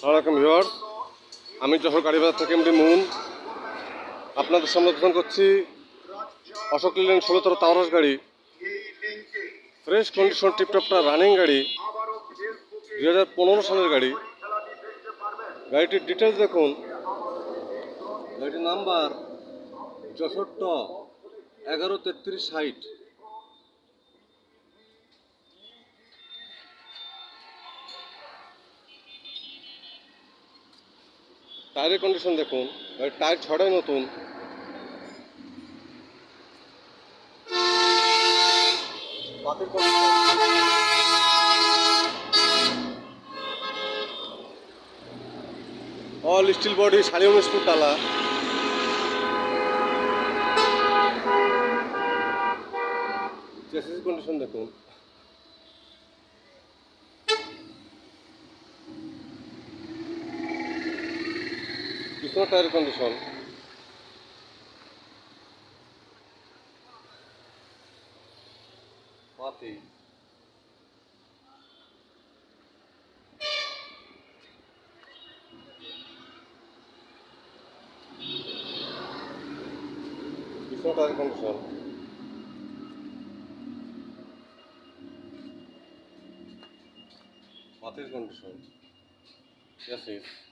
সালামালাইকুম ভিওর আমি যশোর গাড়িবাজার থেকে এমডি মুন। আপনাদের সামনে করছি অশোক লিলেন ষোলোতর তাওরাস গাড়ি। ফ্রেশ কন্ডিশন টিপটপটা রানিং গাড়ি। দুই হাজার পনেরো সালের গাড়ি। গাড়িটির ডিটেলস দেখুন। গাড়িটির নাম্বার যশোর ট, এগারো তেত্রিশ ষাট টায়ারের কন্ডিশন দেখুন গাড়ির টায়ার ছড়াই নতুন অল স্টিল বডি সাড়ে উনিশ ফুট টালা চেসিস কন্ডিশন দেখুন। পিছনে টায়ার কন্ডিশন পাতি। পিছনে টায়ার কন্ডিশন পাতির কন্ডিশন চেসিস সামনে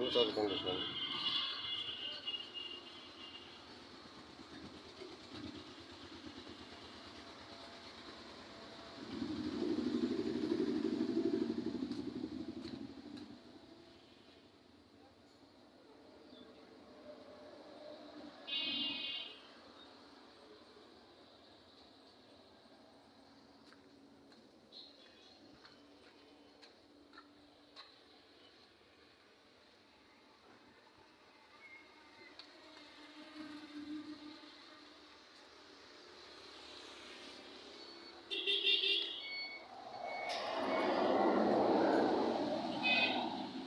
টায়ার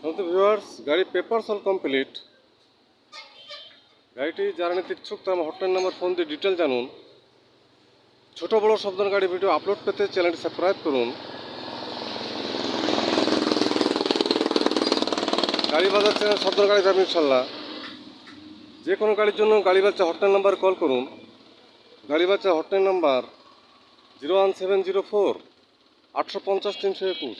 ভিউয়ার্স গাড়ি পেপারস অল কমপ্লিট গাড়িটি যারা নিতে ইচ্ছুক তার হটলাইন নাম্বার ফোন দিয়ে ডিটেল জানুন। ছোট বড় সব গাড়ি ভিডিও আপলোড পেতে চ্যানেলটি সাবস্ক্রাইব করুন। গাড়ি বাজার চ্যানেল সব গাড়ি যাবে ইনশাল্লাহ। যে কোনো গাড়ির জন্য গাড়ি বাচ্চা হটলাইন নাম্বার কল করুন। গাড়ি বাচ্চা hotline number zero one seven zero four আটশো পঞ্চাশ তিনশো একুশ।